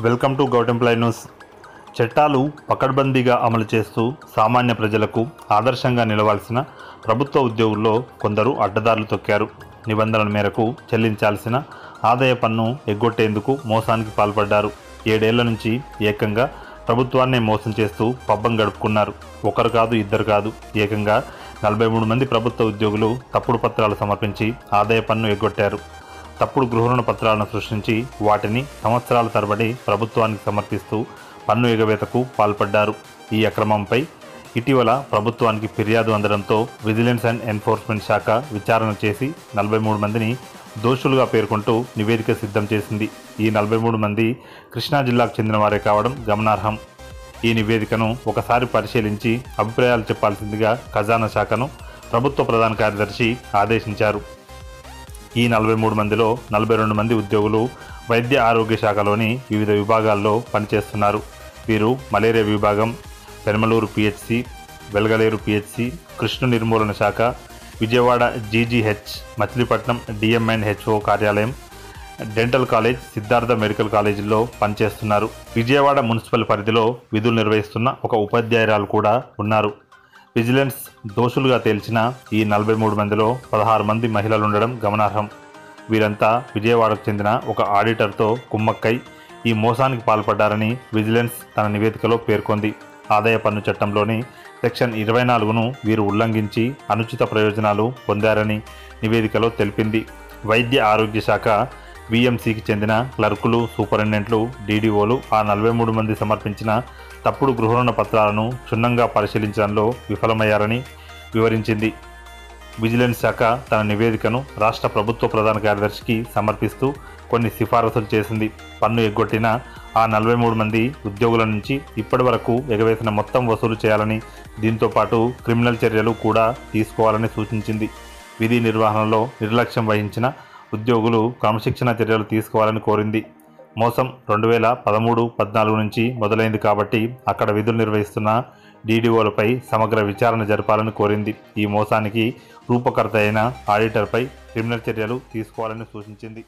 Welcome to గౌటెంప్లై news. చట్టాలు పకడ్బందీగా అమలు చేస్తూ సామాన్య ప్రజలకు ఆదర్శంగా నిలవాల్సిన ప్రభుత్వ ఉద్యోగుల్లో కొందరు అడ్డదారులు తొక్కారు. నిబంధనల మేరకు చెల్లించాల్సిన ఆదాయ పన్ను ఎగ్గొట్టేందుకు మోసానికి పాల్పడ్డారు. ఏడేళ్ళ నుంచి ఏకంగా ప్రభుత్వాన్నే మోసం చేస్తూ పబ్బం గడుపుకున్నారు. ఒకరు కాదు ఇద్దరు కాదు. ఏకంగా నలభై మూడు మంది ప్రభుత్వ ఉద్యోగులు తప్పుడు పత్రాలు సమర్పించి ఆదాయ పన్ను ఎగ్గొట్టారు. తప్పుడు గృహ పత్రాలను సృష్టించి వాటిని సంవత్సరాల తరబడి ప్రభుత్వానికి సమర్పిస్తూ పన్ను ఎగవేతకు పాల్పడ్డారు. ఈ అక్రమంపై ఇటీవల ప్రభుత్వానికి ఫిర్యాదు అందడంతో విజిలెన్స్ అండ్ ఎన్ఫోర్స్మెంట్ శాఖ విచారణ చేసి నలభై మూడు మందిని దోషులుగా పేర్కొంటూ నివేదిక సిద్ధం చేసింది. ఈ నలభై మూడు మంది కృష్ణా జిల్లాకు చెందిన వారే కావడం గమనార్హం. ఈ నివేదికను ఒకసారి పరిశీలించి అభిప్రాయాలు చెప్పాల్సిందిగా ఖజానా శాఖను ప్రభుత్వ ప్రధాన కార్యదర్శి ఆదేశించారు. ఈ నలభై మూడు మందిలో నలభై రెండు మంది ఉద్యోగులు వైద్య ఆరోగ్య శాఖలోని వివిధ విభాగాల్లో పనిచేస్తున్నారు. వీరు మలేరియా విభాగం పెనమలూరు పిహెచ్సి వెలగలేరు పిహెచ్సి కృష్ణ నిర్మూలన శాఖ Vijayawada GGH Machilipatnam DMN HO కార్యాలయం డెంటల్ కాలేజ్ సిద్ధార్థ మెడికల్ కాలేజీలో పనిచేస్తున్నారు. విజయవాడ మున్సిపల్ పరిధిలో విధులు నిర్వహిస్తున్న ఒక ఉపాధ్యాయురాలు కూడా ఉన్నారు. విజిలెన్స్ దోషులుగా తేల్చిన ఈ నలభై మూడు మందిలో పదహారు మంది మహిళలు ఉండడం గమనార్హం. వీరంతా విజయవాడకు చెందిన ఒక ఆడిటర్తో కుమ్మక్కై ఈ మోసానికి పాల్పడ్డారని విజిలెన్స్ తన నివేదికలో పేర్కొంది. ఆదాయ పన్ను చట్టంలోని సెక్షన్ ఇరవై నాలుగును వీరు ఉల్లంఘించి అనుచిత ప్రయోజనాలు పొందారని నివేదికలో తెలిపింది. వైద్య ఆరోగ్య శాఖ బీఎంసీకి చెందిన క్లర్కులు సూపరింటెండెంట్లు డీడీఓలు ఆ నలభై మూడు మంది సమర్పించిన తప్పుడు గృహ పత్రాలను క్షుణ్ణంగా పరిశీలించడంలో విఫలమయ్యారని వివరించింది. విజిలెన్స్ శాఖ తన నివేదికను రాష్ట్ర ప్రభుత్వ ప్రధాన కార్యదర్శికి సమర్పిస్తూ కొన్ని సిఫారసులు చేసింది. పన్ను ఎగ్గొట్టిన ఆ నలభై మూడు మంది ఉద్యోగుల నుంచి ఇప్పటి వరకు ఎగవేసిన మొత్తం వసూలు చేయాలని దీంతో పాటు క్రిమినల్ చర్యలు కూడా తీసుకోవాలని సూచించింది. విధి నిర్వహణలో నిర్లక్ష్యం వహించిన ఉద్యోగులు క్రమశిక్షణ చర్యలు తీసుకోవాలని కోరింది. మోసం రెండు వేల పదమూడు పద్నాలుగు నుంచి మొదలైంది కాబట్టి అక్కడ విధులు నిర్వహిస్తున్న డీడీఓలపై సమగ్ర విచారణ జరపాలని కోరింది. ఈ మోసానికి రూపకర్త అయిన ఆడిటర్పై క్రిమినల్ చర్యలు తీసుకోవాలని సూచించింది.